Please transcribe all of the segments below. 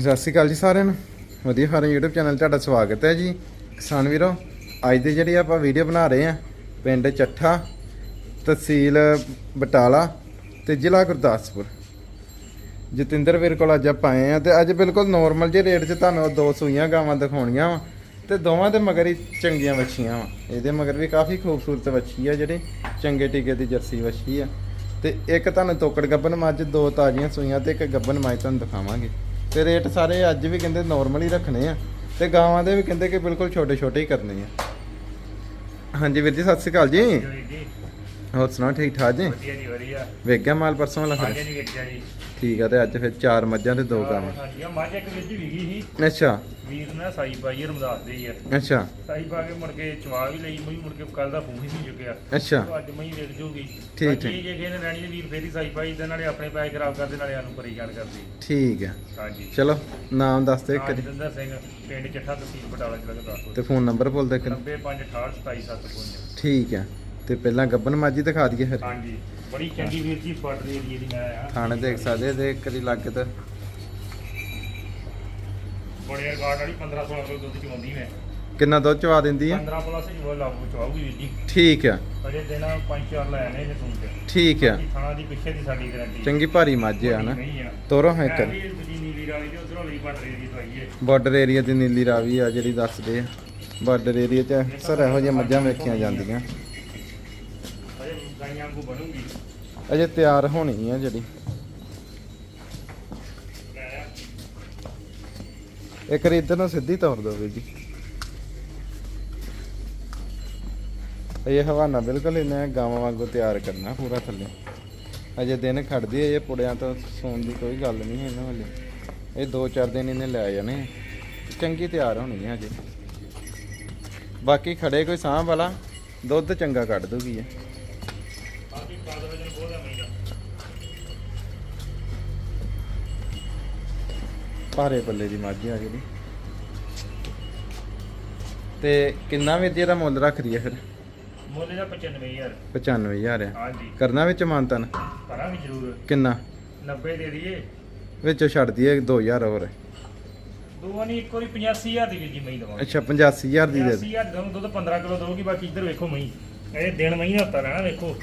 ਸਤਿ ਸ਼੍ਰੀ ਅਕਾਲ ਜੀ ਸਾਰਿਆਂ ਨੂੰ। ਵਧੀਆ ਫਾਰਮ YouTube ਚੈਨਲ 'ਤੇ ਤੁਹਾਡਾ ਸਵਾਗਤ ਹੈ ਜੀ। ਕਿਸਾਨ ਵੀਰੋ, ਅੱਜ ਦੀ ਜਿਹੜੀ ਆਪਾਂ ਵੀਡੀਓ ਬਣਾ ਰਹੇ ਆ ਪਿੰਡ ਚੱਠਾ, ਤਹਿਸੀਲ ਬਟਾਲਾ ਤੇ ਜ਼ਿਲ੍ਹਾ ਗੁਰਦਾਸਪੁਰ। ਜਤਿੰਦਰ ਵੀਰ ਕੋਲ ਅੱਜ ਆਪਾਂ ਆਏ ਆ ਤੇ ਅੱਜ ਬਿਲਕੁਲ ਨੋਰਮਲ ਜਿਹੇ ਰੇਟ 'ਚ ਤੁਹਾਨੂੰ ਉਹ ਦੋ ਸੂਈਆਂ ਗਾਵਾਂ ਦਿਖਾਉਣੀਆਂ ਵਾ ਤੇ ਦੋਵਾਂ ਦੇ ਮਗਰ ਹੀ ਚੰਗੀਆਂ ਵੱਛੀਆਂ ਵਾ। ਇਹਦੇ ਮਗਰ ਵੀ ਕਾਫੀ ਖੂਬਸੂਰਤ ਵੱਛੀ ਆ ਜਿਹੜੀ ਚੰਗੇ ਟੀਕੇ ਦੀ ਜਰਸੀ ਵੱਛੀ ਆ। ਤੇ ਇੱਕ ਤੁਹਾਨੂੰ ਤੋਕੜ ਗੱਬਨ ਮੱਝ ਦੋ ਤਾਜ਼ੀਆਂ ਸੂਈਆਂ ਤੇ ਇੱਕ ਗੱਬਨ ਮੱਝ ਤੁਹਾਨੂੰ ਦਿਖਾਵਾਂਗੇ। ਤੇ ਰੇਟ ਸਾਰੇ ਅੱਜ ਵੀ ਕਹਿੰਦੇ ਨਾਰਮਲ ਹੀ ਰੱਖਣੇ ਆ ਤੇ ਗਾਵਾਂ ਦੇ ਵੀ ਕਹਿੰਦੇ ਕਿ ਬਿਲਕੁਲ ਛੋਟੇ ਛੋਟੇ ਹੀ ਕਰਨੇ ਆ। ਹਾਂਜੀ ਵੀਰ ਜੀ, ਸਤਿ ਸ਼੍ਰੀ ਅਕਾਲ ਜੀ। ਜੀ। ਹੋਰ ਸੁਣਾਓ ਠੀਕ ਠਾਕ ਜੀ? ਵਧੀਆ ਜੀ ਵਧੀਆ। ਵੇਖ ਗਿਆ ਮਾਲ ਪਰਸੋਂ ਵਾਲਾ ਹਾਂਜੀ ਫਿਰ? ਜੀ ਵੇਖਿਆ ਜੀ। ਠੀਕ ਆ ਤੇ ਅੱਜ ਫਿਰ ਚਾਰ ਮੱਝਾਂ ਤੇ ਦੋ ਗਾਵਾਂ। ਹਾਂਜੀ ਆ ਮੱਝ ਇੱਕ ਵਿੱਚ ਵਿਗੀ ਸੀ। ਅੱਛਾ। ਵੀਰ ਨੇ ਸਾਈ ਪਾਈ ਰਮਦਾਸ ਦੇ ਆ। ਅੱਛਾ। ਸਾਈ ਪਾ ਕੇ ਮੁੜ ਕੇ ਚਵਾ ਵੀ ਲਈ ਮੈਂ ਮੁੜ ਕੇ ਕੱਲ ਦਾ ਫੋਨ ਹੀ ਨਹੀਂ ਚੁੱਕਿਆ। ਅੱਛਾ। ਅੱਜ ਮੈਂ ਵੇਖ ਜੂਗੀ। ਠੀਕ, ਬਾਕੀ ਠੀਕ। ਜੇ ਕਿਸੇ ਨੇ ਲੈਣੀ ਤੇ ਵੀਰ ਫੇਰੀ ਸਾਈ ਪਾਈ ਦੇ ਨਾਲੇ ਆਪਣੇ ਪੈਸੇ ਖਰਾਬ ਕਰਦੇ ਨਾਲੇ ਸਾਨੂੰ ਪਰੇਸ਼ਾਨ ਕਰਦੇ ਠੀਕ ਆ। ਹਾਂਜੀ। ਚਲੋ ਨਾਮ ਦੱਸ ਦਿਓ ਇੱਕ ਵਾਰੀ ਜਤਿੰਦਰ ਸਿੰਘ ਪਿੰਡ ਚੱਠਾ ਤਹਿਸੀਲ ਬਟਾਲਾ ਜ਼ਿਲ੍ਹਾ ਗੁਰਦਾਸਪੁਰ। ਤੇ ਫੋਨ ਨੰਬਰ ਬੋਲ ਦੇ ਕਰ 9568277755 ਠੀਕ ਆ। ਤੇ ਪਹਿਲਾਂ ਗੱਬਨ ਮਾਜੀ ਦਿਖਾ ਦਈਏ ਫਿਰ। ਹਾਂਜੀ ਬੜੀ ਚੰਗੀ ਵੀਰ ਜੀ ਰਹੀ ਏਰੀਏ ਦੀ ਮੈਂ ਆ ਥਾਣੇ ਦੇਖ ਸਕਦੇ ਦੇ ਕਰੀ ਲੱਗ ਤੇ। ਬੜੇ ਰਿਕਾਰਡ ਵਾਲੀ 15 16 ਕਿਲੋ ਦੁੱਧ ਚਵਾਉਂਦੀ ਮੈਂ। ਕਿੰਨਾ ਦੁੱਧ ਚਵਾ ਦਿੰਦੀ ਆ? 15 ਪਲੱਸ ਜੋ ਲਾਗੂ ਚਵਾਉਗੀ ਵੀਰ ਜੀ। ਠੀਕ ਆ। ਅਜੇ ਦਿਨ ਪੰਜ ਚਾਰ ਲੈ ਆਨੇ ਨੇ ਚ ਠੀਕ ਆ। ਥਾਣਾ ਦੀ ਪਿੱਛੇ ਦੀ ਸਾਡੀ ਗਾਰੰਟੀ ਚੰਗੀ ਭਾਰੀ ਮੱਝ ਆ ਨਾ ਤੋਰੋ ਹੈ ਕਰ ਤੇ ਬਾਰਡਰ ਏਰੀਆ ਦੀ ਨੀਲੀ ਰਾਵੀ ਆ ਜਿਹੜੀ ਦੱਸਦੇ ਆ। ਬਾਰਡਰ ਏਰੀਆ 'ਚ ਅਕਸਰ ਇਹੋ ਜਿਹੀਆਂ ਮੱਝਾਂ ਵੇਖੀਆਂ ਜਾਂਦੀਆਂ। ਬਣੂਗੀ। ਅਜੇ ਤਿਆਰ ਹੋਣੀ ਆ ਜਿਹੜੀ। ਇੱਕ ਵਾਰੀ ਇੱਧਰ ਨੂੰ ਸਿੱਧੀ ਤੋਰ ਦਿਓ ਵੀਰ ਜੀ ਇਹ ਹਵਾਨਾ ਬਿਲਕੁਲ ਇਹਨੇ ਗਾਵਾਂ ਵਾਂਗੂ ਤਿਆਰ ਕਰਨਾ ਪੂਰਾ ਥੱਲੇ। ਅਜੇ ਦਿਨ ਖੜਦੀ ਹੈ ਇਹ ਪੁੜਿਆਂ ਤੋਂ ਸੌਣ ਦੀ ਕੋਈ ਗੱਲ ਨਹੀਂ ਹੈ ਇਹਨਾਂ ਵਾਲੇ ਇਹ 2-4 ਦਿਨ ਇਹਨੇ ਲੈ ਜਾਣੇ ਆ। ਚੰਗੀ ਤਿਆਰ ਹੋਣੀ ਹੈ ਅਜੇ ਬਾਕੀ ਖੜੇ ਕੋਈ ਸਾਂਭ ਵਾਲਾ, ਦੁੱਧ ਚੰਗਾ ਕੱਢ ਦੂਗੀ ਇਹ। ਭਾਰੇ ਪੱਲੇ ਦੀ ਮੱਝ ਆ ਜਿਹੜੀ ਤੇ ਕਿੰਨਾ ਵੀ ਇਹਦਾ ਮੁੱਲ ਰੱਖ ਰਹੀ ਹੈ ਫਿਰ? ਮੁੱਲ ਦਾ 95000 95000 ਆ। ਹਾਂਜੀ। ਕਰਨਾ ਵਿੱਚ ਮਾਨਤਨ? ਕਰਾਂਗੇ ਜ਼ਰੂਰ। ਕਿੰਨਾ? 90 ਦੇ ਦਈਏ। ਵਿੱਚੋਂ ਛੱਡ ਦਈਏ 2000 ਹੋਰ। ਦੋ ਨਹੀਂ ਇੱਕ ਵਾਰੀ 85000 ਦੀ ਜੀ ਮਈ ਦਵਾਂਗੇ। ਅੱਛਾ 85000 ਦੀ ਦੇ ਦੇ 85000 ਦਵਾਂ ਦੁੱਧ 15 ਕਿਲੋ ਦਊਗੀ ਬਾਕੀ ਇੱਧਰ ਵੇਖੋ ਮਈ ਇਹ ਦਿਨ ਮਈ ਦਾ ਹੱਤਾ ਰਹਿਣਾ ਵੇਖੋ।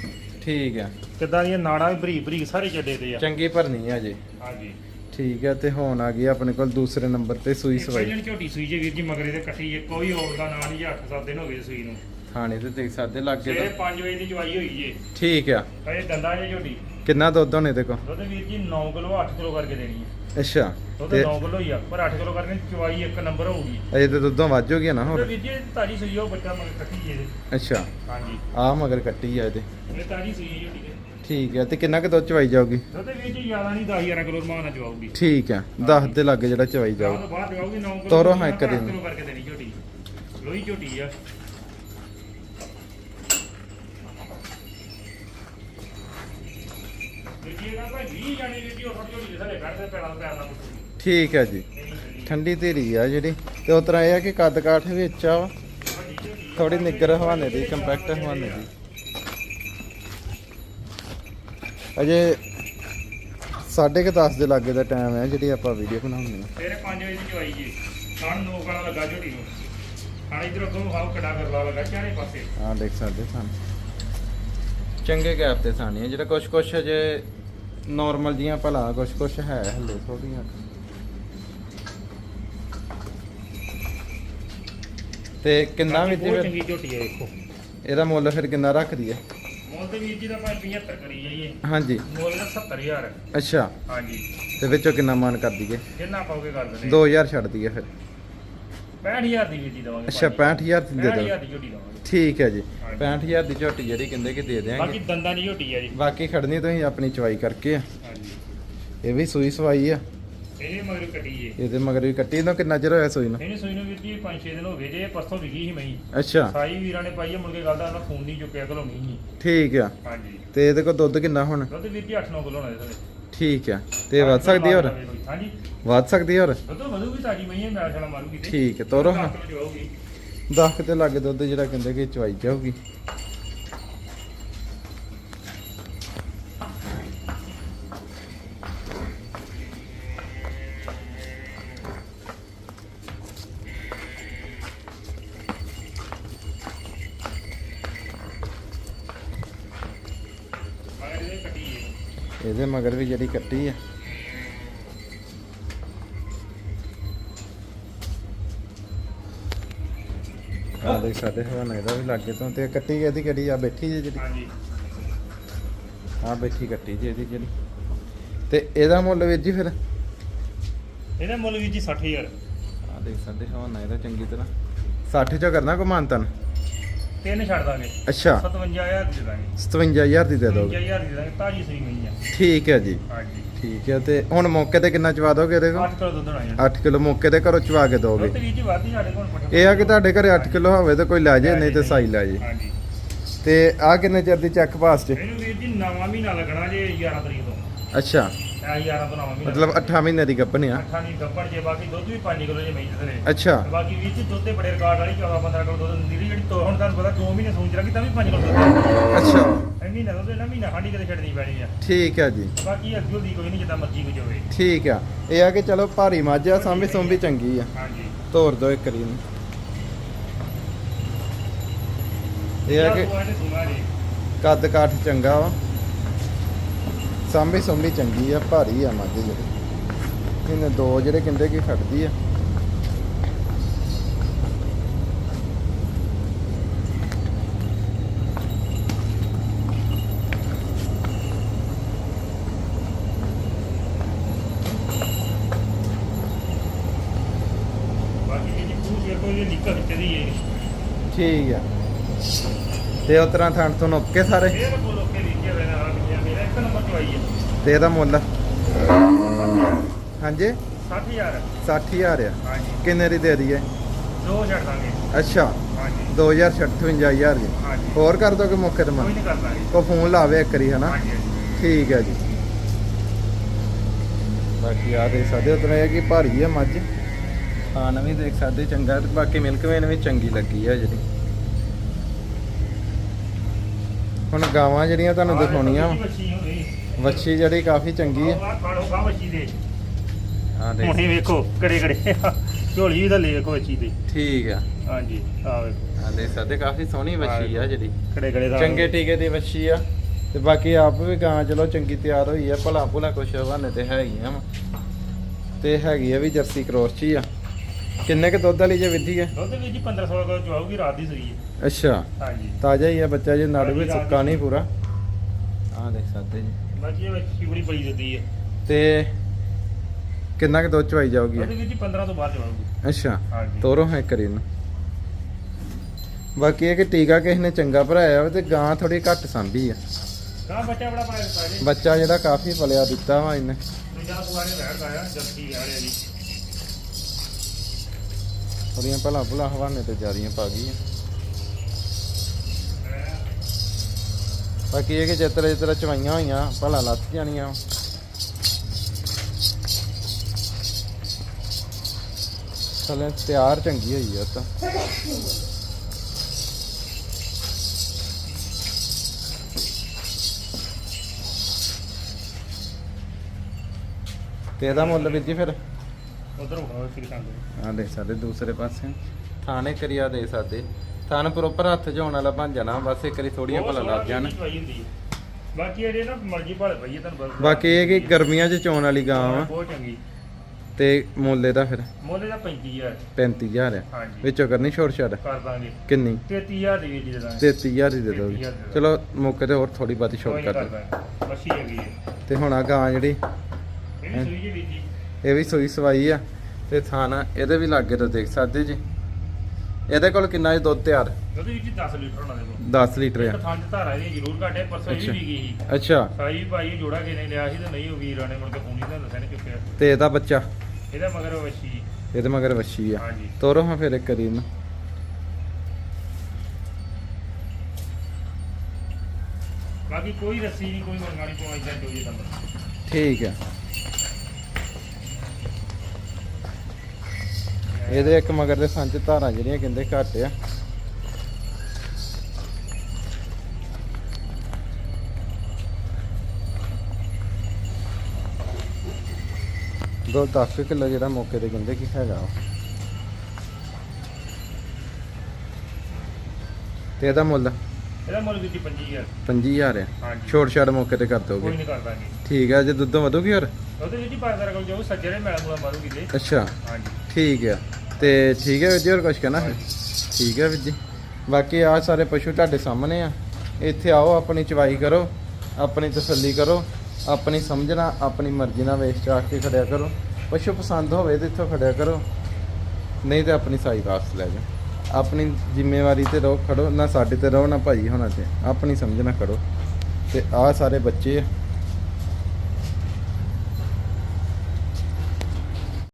ਠੀਕ ਆ। ਕਿੱਦਾਂ ਦੀਆਂ ਨਾੜਾਂ ਵੀ ਬਰੀਕ ਬਰੀਕ ਸਾਰੇ ਚੱਡੇ ਤੇ ਆ। ਚੰਗੀ ਭਰਨੀ ਆ ਜੀ। ਹਾਂਜੀ। ਠੀਕ ਆ ਤੇ ਹੁਣ ਆ ਗਈ ਆਪਣੇ ਕੋਲ ਦੂਸਰੇ ਨੰਬਰ ਤੇ ਸੂਈ ਸਵਾਈ। ਝੋਟੀ ਸੂਈ ਜੇ ਵੀਰ ਜੀ ਮਗਰੇ ਦੇ ਕੱਟੀ ਹੈ ਕੋਈ ਹੋਰ ਦਾ ਨਾਂ ਨਹੀਂ 8-7 ਦਿਨ ਹੋ ਗਏ ਸੂਈ ਨੂੰ। ਥਾਣੇ ਤੇ ਦੇਖ ਸਕਦੇ ਲੱਗੇ ਤਾਂ। 5 ਵਜੇ ਦੀ ਚਵਾਈ ਹੋਈ ਜੇ। ਠੀਕ ਆ। ਅਜੇ ਦੰਦਾ ਜੇ ਝੋਟੀ। ਕਿੰਨਾ ਦੁੱਧ ਹੋਣੇ ਦੇਖੋ? ਦੁੱਧ ਵੀਰ ਜੀ 9 ਕਿਲੋ 8 ਕਿਲੋ ਕਰਕੇ ਦੇਣੀ ਹੈ ਅੱਛਾ ਦੁੱਧ ਤੇ 9 ਕਿਲੋ ਹੀ ਆ ਪਰ 8 ਕਿਲੋ ਕਰਕੇ ਚਵਾਈ ਇੱਕ ਨੰਬਰ ਹੋਊਗੀ। ਅਜੇ ਤੇ ਦੁੱਧੋਂ ਵੱਧ ਹੋ ਗਿਆ ਨਾ ਤੇ ਹੋਰ ਵੀਰ ਜੀ ਤਾਜੀ ਸੂਈ ਉਹ ਬੱਚਾ ਮਗਰ ਕੱਟੀ ਜੇ। ਅੱਛਾ। ਹਾਂਜੀ। ਆ ਮਗਰ ਕੱਟੀ ਆ ਇਹਦੇ। ਇਹ ਤਾਜੀ ਸੂਈ ਹੈ ਝੋਟੀ ਠੀਕ ਆ ਤੇ ਕਿੰਨਾ ਕੁ ਦੁੱਧ ਚਵਾਈ ਜਾਊਗੀ? ਦੁੱਧ ਜੀ ਜ਼ਿਆਦਾ ਨਹੀਂ 10000 ਕਿਲੋ ਰਮਾਨ ਨਾਲ ਚਵਾਉਗੀ ਠੀਕ ਆ 10 ਦੇ ਲੱਗੇ ਜਿਹੜਾ ਚਵਾਈ ਜਾਊ। ਤੋਂ ਬਾਅਦ ਚਵਾਉਗੀ 9 ਕਿਲੋ ਤੋਰੋ ਹਾਂ ਇੱਕ ਦਿਨ। ਕਰਕੇ ਦੇਣੀ ਝੋਟੀ। ਲੋਹੀ ਝੋਟੀ ਆ। ਵੀਰ ਜੀ ਇਹਦਾ ਭਾਈ 20 ਜਾਣੇ ਵੀਰ ਜੀ ਉਹ ਝੋਟੀ ਦੇ ਸਾਡੇ ਘਰ ਦੇ ਪੈਰਾਂ ਪੈਰਾਂ ਨਾਲ ਪੁੱਛੂਗੀ ਠੀਕ ਆ ਜੀ। ਠੰਡੀ ਧੀਰੀ ਆ ਜਿਹੜੀ ਤੇ ਉਸ ਤਰ੍ਹਾਂ ਇਹ ਆ ਕਿ ਕੱਦ ਕਾਠ ਵਿੱਚ ਆ। ਥੋੜੀ ਨਿੱਗਰ ਹਵਾਨੇ ਦੀ ਕੰਪੈਕਟ ਹਵਾਨੇ ਦੀ। ਅਜੇ ਸਾਢੇ ਕੁ 10 ਦੇ ਲਾਗੇ ਦਾ ਟਾਈਮ ਹੈ ਜਿਹੜੀ ਆਪਾਂ ਵੀਡੀਓ ਬਣਾਉਂਦੇ ਆ ਸਵੇਰੇ 5 ਵਜੇ ਦੀ ਚਵਾਈ ਜੀ। ਖਾਣ ਨੂੰ ਵਾਲਾ ਲੱਗਾ ਝੋਟੀ ਨੂੰ। ਖਾਣ ਇਧਰ ਅੱਗੋਂ ਹਾਉ ਕੜਾ ਕਰਲਾ ਲੱਗਾ ਚਾਰੇ ਪਾਸੇ। ਆਹ ਦੇਖ ਸਕਦੇ ਸਾਨ ਚੰਗੇ ਗੈਪ ਤੇ ਸਾਨੀ ਜਿਹੜਾ ਕੁਛ ਕੁਛ ਅਜੇ ਨਾਰਮਲ ਜੀਆਂ ਭਲਾ ਕੁਛ ਕੁਛ ਹੈ ਹੱਲੇ ਥੋੜੀਆਂ ਤੇ ਕਿੰਨਾ ਵੀ ਚੰਗੀ ਝੋਟੀ ਹੈ ਦੇਖੋ। ਇਹਦਾ ਮੁੱਲ ਫਿਰ ਕਿੰਨਾ ਰੱਖ ਦਈਏ ਮੁੱਲ ਤੇ ਵੀਰ ਜੀ ਦਾ ਭਾਵੇਂ 75 ਕਰੀ ਜਾਈਏ। ਹਾਂਜੀ। ਮੁੱਲ ਦਾ 70000 ਅੱਛਾ। ਹਾਂਜੀ। ਤੇ ਵਿੱਚੋਂ ਕਿੰਨਾ ਮਾਨ ਕਰ ਦਈਏ? ਜਿੰਨਾ ਪਾਓਗੇ ਕਰ ਦਿੰਦੇ। 2000 ਛੱਡ ਦਈਏ ਫਿਰ। 65000 ਦੀ ਵੀਰ ਜੀ ਦਵਾਂਗੇ ਅੱਛਾ 65000 ਦੀ ਦੇ 65000 ਦਿਓ। ਦੀ ਝੋਟੀ ਦਵਾਂਗੇ। ਠੀਕ ਹੈ ਜੀ। ਹਾਂਜੀ। 65000 ਦੀ ਝੋਟੀ ਜਿਹੜੀ ਕਹਿੰਦੇ ਕਿ ਦੇ ਬਾਕੀ ਦਿਆਂਗੇ ਦੰਦਾਂ ਦੀ ਝੋਟੀ ਹੈ ਜੀ। ਬਾਕੀ ਖੜਨੀ ਤੁਸੀਂ ਆਪਣੀ ਚਵਾਈ ਕਰਕੇ ਆ। ਹਾਂਜੀ। ਇਹ ਵੀ ਸੂਈ ਸਵਾਈ ਆ। ਇਹ ਮਗਰ ਕੱਟੀ ਜੇ ਇਹਦੇ ਮਗਰ ਵੀ ਕੱਟੀ ਨੂੰ ਕਿੰਨਾ ਚਿਰ ਹੋਇਆ ਸੂਈ ਨੂੰ? ਇਹਨੇ ਸੂਈ ਨੂੰ ਵੀਰ ਜੀ 5-6 ਦਿਨ ਹੋ ਗਏ ਜੇ ਪਰਸੋਂ ਵਿਕੀ ਸੀ ਮਈ ਅੱਛਾ। ਸਾਈ ਵੀਰਾਂ ਨੇ ਪਾਈ ਹੈ ਮੁੜ ਕੇ ਗੱਲ ਦਾ ਉਹਨਾਂ ਫੋਨ ਨਹੀਂ ਚੁੱਕਿਆ ਘਲੋਣੀ ਸੀ ਠੀਕ ਆ। ਹਾਂਜੀ। ਤੇ ਇਹਦੇ ਕੋਲ ਦੁੱਧ ਕਿੰਨਾ ਹੁਣ? ਦੁੱਧ ਵੀਰ ਜੀ 8-9 ਕਿਲੋ ਹੋਣਾ ਇਹਦੇ ਥੱਲੇ ਠੀਕ ਆ। ਤੇ ਵੱਧ ਸਕਦੀ ਹੋਰ? ਹਾਂਜੀ। ਵੱਧ ਸਕਦੀ ਹੋਰ? ਦੁੱਧ ਵਧੂਗੀ ਤਾਜੀ ਮਈ ਨਾਲ ਛਾਲਾ ਮਾਰੂਗੀ ਤੇ। ਠੀਕ ਹੈ ਤੋਰੋ ਹਾਂ ਦਸ 10 ਤੇ ਲੱਗੇ ਦੁੱਧ ਜਿਹੜਾ ਕਹਿੰਦੇ ਕਿ ਚਵਾਈ ਜਾਊਗੀ। ਇਹਦੇ ਮਗਰ ਵੀ ਜਿਹੜੀ ਕੱਟੀ ਆ। ਆ ਦੇਖ ਸਾਡੇ ਹਵਾਨਾ ਇਹਦਾ ਵੀ ਲੱਗੇ ਤੋਂ ਤੇ ਕੱਟੀ ਇਹਦੀ ਕਿਹੜੀ ਆ? ਬੈਠੀ ਜੇ ਜਿਹੜੀ? ਹਾਂਜੀ। ਆ ਬੈਠੀ ਕੱਟੀ ਜੀ ਇਹਦੀ ਜਿਹੜੀ। ਤੇ ਇਹਦਾ ਮੁੱਲ ਵੀਰ ਜੀ ਫਿਰ? ਇਹਦਾ ਮੁੱਲ ਵੀ ਜੀ 60000 ਆ ਦੇਖ ਸਾਡੇ ਹਵਾਨਾ ਇਹਦਾ ਚੰਗੀ ਤਰ੍ਹਾਂ। 60 ਚ ਕਰਨਾ ਕੋ ਮਾਨਤਨ? ਤਿੰਨ ਛੱਡ ਦਾਂਗੇ। ਅੱਛਾ। 57000 ਦੇ ਦਾਂਗੇ। 57000 ਦੀ ਦੇ ਦੋਗੇ। 57000 ਦੇ ਦਾਂਗੇ ਤਾਜੀ ਗਈ ਆ ਠੀਕ ਹੈ ਜੀ। ਹਾਂਜੀ। ਠੀਕ ਹੈ ਤੇ ਹੁਣ ਮੌਕੇ ਤੇ ਕਿੰਨਾ ਚਵਾ ਦੋਗੇ ਇਹਦੇ ਕੋਲ? 8 ਕਿਲੋ ਦੁੱਧ ਹੋਣਾ ਜੀ 8 ਕਿਲੋ ਮੌਕੇ ਤੇ ਘਰੋਂ ਚਵਾ ਕੇ ਦੋਗੇ। ਦੁੱਧ ਵੀ ਵਾਧੀ ਸਾਡੇ ਕੋਲ ਇਹ ਆ ਕਿ ਤੁਹਾਡੇ ਘਰੇ 8 ਕਿਲੋ ਹੋਵੇ ਤੇ ਕੋਈ ਲੈ ਜੇ ਨਹੀਂ ਤੇ ਸਾਈ ਲੈ ਜੇ। ਹਾਂਜੀ ਤੇ ਆ ਕਿੰਨੇ ਚਿਰ ਦੀ ਚੱਕ ਪਾਸ ਚ ਇਹਨੂੰ ਵੀਰ ਜੀ ਨਵਾਂ ਮਹੀਨਾ ਲੱਗਣਾ ਜੇ 11 ਤਰੀਕ ਤੋਂ। ਅੱਛਾ। 11 ਤੋਂ ਨਵਾਂ ਮਹੀਨਾ ਮਤਲਬ 8 ਮਹੀਨੇ ਦੀ ਗੱਭਣ ਆ। ਅੱਠਾਂ ਦੀ ਗੱਬੜ ਜੇ ਬਾਕੀ ਦੁੱਧ ਵੀ 5 ਕਿਲੋ ਜੇ ਮਈ ਦੇ ਅੱਛਾ। ਬਾਕੀ ਵੀਰ ਜੀ ਦੁੱਧ ਦੇ ਬੜੇ ਰਿਕਾਰਡ ਵਾਲੀ 14 15 ਕਿਲੋ ਦੁੱਧ ਦਿੰਦੀ ਰਹੀ, ਜਿਹੜੀ ਤੋਂ ਹੁਣ ਤੁਹਾਨੂੰ ਪਤਾ 2 ਮਹੀਨੇ ਸੂਚ ਰੱਖੀ ਤਾਂ ਵੀ 5 ਕਿਲੋ ਦੁੱਧ ਅੱਛਾ। ਇਹ ਮਹੀਨਾ ਦੁੱਧ ਇਹਨਾਂ ਮਹੀਨਾ ਖਾਂਡੀ ਕਦੇ ਛੱਡਣੀ ਪੈਣੀ ਆ। ਠੀਕ ਹੈ ਜੀ। ਬਾਕੀ ਅੱਗੇ ਦੀ ਕੋਈ ਨਹੀਂ ਜਿੱਦਾਂ ਮਰਜ਼ੀ ਕੁਝ ਹੋਵੇ ਠੀਕ ਆ। ਇਹ ਆ ਕਿ ਚਲੋ ਭਾਰੀ ਮੱਝ ਆ ਸਾਂਭੀ ਸੁੰਭੀ ਚੰਗੀ ਆ। ਹਾਂਜੀ। ਤੋਰ ਦੋ ਇੱਕ ਰੀ ਨੂੰ ਇਹ ਆ ਕਿ ਕੱਦ ਕਾਠ ਚੰਗਾ ਵਾ। ਸਾਂਭੀ ਸੁੰਭੀ ਚੰਗੀ ਆ ਭਾਰੀ ਆ ਮੱਝ ਜਿਹੜੀ ਇਹਨੇ ਦੋ ਜਿਹੜੇ ਕਹਿੰਦੇ ਕਿ ਖੜਦੀ ਆ ਬਾਕੀ ਵੀਰ ਜੀ ਪੂਛ ਵੇਖੋ ਇਹ ਨਿੱਕਾ ਵਿੱਚ ਦੀ ਹੈ ਠੀਕ ਆ ਤੇ ਉਸ ਤਰ੍ਹਾਂ ਥਣ ਤੋਂ ਨੁੱਕ ਕੇ ਸਾਰੇ ਇਹ ਕੋਲ ਲੋਕੇ ਲਿਖੇ ਹੋਏ ਨੇ ਆ ਵੀ ਮੇਰਾ ਚਵਾਈ ਹੈ ਤੇ ਇਹਦਾ ਮੁੱਲ। ਹਾਂਜੀ? 60000 60000 ਆ। ਹਾਂਜੀ। ਕਿੰਨੇ ਦੀ ਦੇ ਦਈਏ? ਦੋ ਛੱਡ ਦਾਂਗੇ। ਅੱਛਾ। ਹਾਂਜੀ। 2058 ਜੀ ਹਾਂਜੀ। ਹੋਰ ਕਰ ਦੋਗੇ ਮੌਕੇ ਤੇ ਕੋਈ ਮਨ ਨਹੀਂ ਕਰਦਾ ਜੀ ਕੋ ਫੋਨ ਲਾਵੇ ਇੱਕ ਵਾਰੀ ਹਨਾ? ਹਾਂਜੀ ਹਾਂਜੀ। ਠੀਕ ਹੈ ਜੀ। ਬਾਕੀ ਆ ਦੇਖ ਸਕਦੇ ਹੋ ਉਤਰਾ ਇਹ ਕਿ ਭਾਰੀ ਆ ਮੱਝ। ਹਾਂ ਨਵੀਂ ਦੇਖ ਸਕਦੇ ਚੰਗਾ ਤੇ ਬਾਕੀ ਮਿਲਕ ਵੇਨ ਵੀ ਚੰਗੀ ਲੱਗੀ ਆ ਜਿਹੜੀ। ਹੁਣ ਗਾਵਾਂ ਜਿਹੜੀਆਂ ਤੁਹਾਨੂੰ ਦਿਖਾਉਣੀਆਂ। ਦੇਖੋ ਜੀ ਵੱਛੀ ਜਿਹੜੀ ਕਾਫੀ ਚੰਗੀ ਆ। ਆਹ ਖਾਣੋ ਖਾ ਵੱਛੀ ਦੇ ਆ ਦੇਖ। ਹੁਣੇ ਵੇਖੋ ਕੜੇ ਕੜੇ ਝੋਲੀ ਵੀ ਤਾਂ ਲੈ ਵੇਖੋ ਵੱਛੀ ਦੇ ਠੀਕ ਆ। ਹਾਂਜੀ ਆ ਵੇਖੋ। ਆ ਦੇਖ ਸਕਦੇ ਕਾਫੀ ਸੋਹਣੀ ਵੱਛੀ ਆ ਜਿਹੜੀ। ਕੜੇ ਕੜੇ ਦਾ ਚੰਗੇ ਟੀਕੇ ਦੀ ਵੱਛੀ ਆ। ਤੇ ਬਾਕੀ ਆਪ ਵੀ ਗਾਂ ਚਲੋ ਚੰਗੀ ਤਿਆਰ ਹੋਈ ਆ ਭਲਾ ਭੁਲਾ ਕੁਛ ਬਹਾਨੇ ਤੇ ਹੈਗੀਆਂ ਵਾ। ਤੇ ਹੈਗੀ ਆ ਵੀ ਜਰਸੀ ਕ੍ਰੋਸ ਚ ਹੀ ਆ। ਕਿੰਨੇ ਕ ਦੁੱਧ ਵਾਲੀ ਜੇ ਵਿੱਧੀ ਹੈ ਦੁੱਧ ਵੀ ਜੀ 15 16 ਕਿਲੋ ਚਵਾਉਗੀ ਰਾਤ ਦੀ ਸੂਈ ਹੈ ਅੱਛਾ। ਹਾਂਜੀ। ਤਾਜ਼ਾ ਹੀ ਆ ਬੱਚਾ ਜੇ ਨਾੜੂ ਵੀ ਸੁੱਕਾ ਨਹੀਂ ਪੂਰਾ। ਆ ਦੇਖ ਸਕਦੇ ਜੀ। ਬਾਕੀ ਇਹ ਵੱਛੀ ਬੜੀ ਪਈ ਦਿੱਤੀ ਹੈ ਤੇ ਕਿੰਨਾ ਕ ਦੁੱਧ ਚਵਾਈ ਜਾਊਗੀ? ਜੀ 15 ਤੋਂ ਬਾਅਦ ਚਵਾਉਗੀ। ਅੱਛਾ ਹਾਂਜੀ। ਤੋਰੋ ਹੈ ਕਰੀ ਨੂੰ ਬਾਕੀ ਇਹ ਕਿ ਟੀਕਾ ਕਿਸੇ ਨੇ ਚੰਗਾ ਭਰਾਇਆ ਵਾ ਤੇ ਗਾਂ ਥੋੜੀ ਘੱਟ ਸੰਭੀ ਆ। ਕਾ ਬੱਚਾ ਬੜਾ ਪਾਇਆ ਦਿੱਤਾ ਜੀ। ਬੱਚਾ ਜਿਹੜਾ ਕਾਫੀ ਪਲਿਆ ਦਿੱਤਾ ਵਾ ਇਹਨੇ। ਦੂਜਾ ਪੁਆਰੇ ਬੈਠਦਾ ਆ ਜਲਦੀ ਆ ਰਿਹਾ ਜੀ। ਉਹਦੀਆਂ ਭਲਾ ਭੁਲਾ ਹਵਾਨੇ ਤੇ ਜਾਰੀਆਂ ਪਾ ਗਈਆਂ। ਬਾਕੀ ਇਹ ਕਿ ਜਿੱਤਰ ਜਿੱਤਰ ਚਵਾਈਆਂ ਹੋਈਆਂ ਭਲਾ ਲੱਥ ਜਾਣੀਆਂ। ਚਲੇ ਤਿਆਰ ਚੰਗੀ ਹੋਈ ਆ ਤਾਂ ਤੇ। ਇਹਦਾ ਮੁੱਲ ਵੀਰ ਜੀ ਫਿਰ? ਉਧਰ ਹੋਣਾ ਫਿਰ ਕੰਦ ਆ ਦੇਖ ਸਾਡੇ ਦੂਸਰੇ ਪਾਸੇ। ਥਾਣੇ ਕਰਿਆ ਦੇ ਸਾਡੇ। ਥਾਣ ਪ੍ਰੋਪਰ ਹੱਥ 'ਚ ਹੋਣ ਵਾਲਾ ਬਣ ਜਾਣਾ। ਬਸ ਇੱਕ ਵਾਰੀ ਥੋੜੀਆਂ ਭਲਾ ਲੱਗ ਜਾਣ। ਬਾਕੀ ਜਿਹੜੇ ਨਾ ਮਰਜ਼ੀ ਭਾਲੇ ਪਈਏ ਤੁਹਾਨੂੰ ਬਸ ਬਾਕੀ ਇਹ ਕਿ ਗਰਮੀਆਂ 'ਚ ਚੋਣ ਵਾਲੀ ਗਾਂ ਵਾ। ਬਹੁਤ ਚੰਗੀ। ਤੇ ਮੁੱਲ ਇਹਦਾ ਫਿਰ? ਮੋਲੇ ਦਾ 35000 35000 ਆ। ਹਾਂਜੀ। ਵਿੱਚੋਂ ਕਰਨੀ ਛੋਟ ਛੱਡ ਕਰ ਦਾਂਗੇ। ਕਿੰਨੀ? 33000 ਦੀ ਦੇ ਦਾਂਗੇ। 33000 ਦੀ ਦੇ ਦੋਗੇ 33,000 ਦੀ। ਚਲੋ ਮੌਕੇ ਤੇ ਹੋਰ ਥੋੜੀ ਬਾਤੀ ਛੋਟ ਕਰ ਹੈਗੀ ਹੈ। ਤੇ ਹੁਣ ਆ ਗਾਂ ਜਿਹੜੀ। ਇਹ ਵੀ ਸੂਈ ਜੀ ਵੀ ਜੀ ਇਹ ਵੀ ਸੋਈ ਸਵਾਈ ਆ। ਤੇ ਥਾਣਾ ਇਹਦੇ ਵੀ ਲਾਗੇ ਤੋਂ ਦੇਖ ਸਕਦੇ ਜੀ। ਇਹਦੇ ਕੋਲ ਕਿੰਨਾ ਜੀ ਦੁੱਧ ਤਿਆਰ? ਦੁੱਧ ਵਿੱਚ 10 ਲੀਟਰ ਹੋਣਾ ਦੇਖੋ 10 ਲੀਟਰ ਆ। ਥਾਂ ਚ ਧਾਰਾ ਇਹਦੀ ਜ਼ਰੂਰ ਘਾਟੇ ਪਰਸੋਂ ਅੱਛਾ। ਵੀ ਵੀ ਗਈ ਸੀ। ਅੱਛਾ। ਸਾਈ ਵੀ ਭਾਈ ਜੋੜਾ ਕੇ ਨਹੀਂ ਲਿਆ ਸੀ ਤੇ ਨਹੀਂ ਉਹ ਵੀਰਾਂ ਨੇ ਮੁੜ ਕੇ ਫੋਨ ਹੀ ਤਾਂ ਦੱਸਿਆ ਨਹੀਂ ਚੁੱਕਿਆ। ਤੇ ਇਹਦਾ ਬੱਚਾ? ਇਹਦਾ ਮਗਰ ਇਹਦੇ ਵੱਛੀ ਆ। ਹਾਂਜੀ। ਤੋਰੋ ਹਾਂ ਫਿਰ ਇੱਕ ਵਾਰੀ ਇਹਨੂੰ। ਬਾਕੀ ਕੋਈ ਰੱਸੀ ਨਹੀਂ ਕੋਈ ਪਵਾਈ ਜਾਂ ਜੋ ਜੀ ਨੰਬਰ ਠੀਕ ਹੈ ਇਹਦੇ ਇੱਕ ਮਗਰ ਦੇ ਸੰਚ ਧਾਰਾਂ ਜਿਹੜੀਆਂ ਕਹਿੰਦੇ ਘੱਟ ਆ। ਦੋ 10 ਕਿਲੋ ਜਿਹੜਾ ਮੌਕੇ ਤੇ ਕਹਿੰਦੇ ਕਿ ਹੈਗਾ। ਤੇ ਇਹਦਾ ਮੁੱਲ? ਇਹਦਾ ਮੁੱਲ ਵੀ 25000 25000 ਆ। ਹਾਂਜੀ। ਛੋਟ ਛਾੜ ਮੌਕੇ ਤੇ ਕਰ ਕੋਈ ਦੋਗੇ ਨਹੀਂ ਕਰਦਾ ਜੀ। ਠੀਕ ਹੈ ਜੇ ਦੁੱਧੋਂ ਵਧੂਗੀ ਹੋਰ? ਉਹਦੇ ਵਿੱਚ ਹੀ ਪਾਸਾ ਰਕਮ ਜੋ ਸੱਜਰੇ ਮੈਲ ਮੂਲਾ ਮਾਰੂਗੀ ਤੇ ਅੱਛਾ। ਹਾਂਜੀ। ਠੀਕ ਹੈ ਤੇ ਠੀਕ ਹੈ ਵੀਰ ਜੀ, ਹੋਰ ਕੁਝ ਕਹਿਣਾ? ਹੈ ਠੀਕ ਹੈ ਵੀਰ ਜੀ। ਬਾਕੀ ਆ ਸਾਰੇ ਪਸ਼ੂ ਤੁਹਾਡੇ ਸਾਹਮਣੇ ਆ। ਇੱਥੇ ਆਓ, ਆਪਣੀ ਚਵਾਈ ਕਰੋ, ਆਪਣੀ ਤਸੱਲੀ ਕਰੋ, ਆਪਣੀ ਸਮਝਣਾ ਆਪਣੀ ਮਰਜ਼ੀ ਨਾਲ ਵੇਚ ਚਾਕ ਕੇ ਖੜਿਆ ਕਰੋ। ਪਸ਼ੂ ਪਸੰਦ ਹੋਵੇ ਤੇ ਇੱਥੋਂ ਖੜਿਆ ਕਰੋ। ਨਹੀਂ ਤੇ ਆਪਣੀ ਸਾਈ ਵਾਪਸ ਲੈ ਜਾਓ। ਆਪਣੀ ਜ਼ਿੰਮੇਵਾਰੀ ਤੇ ਰਹੋ, ਖੜੋ। ਨਾ ਸਾਡੇ ਤੇ ਰਹੋ, ਨਾ ਭਾਈ ਹੋਣਾ ਤੇ। ਆਪਣੀ ਸਮਝਣਾ ਕਰੋ ਤੇ ਆ ਸਾਰੇ ਬੱਚੇ ਆ।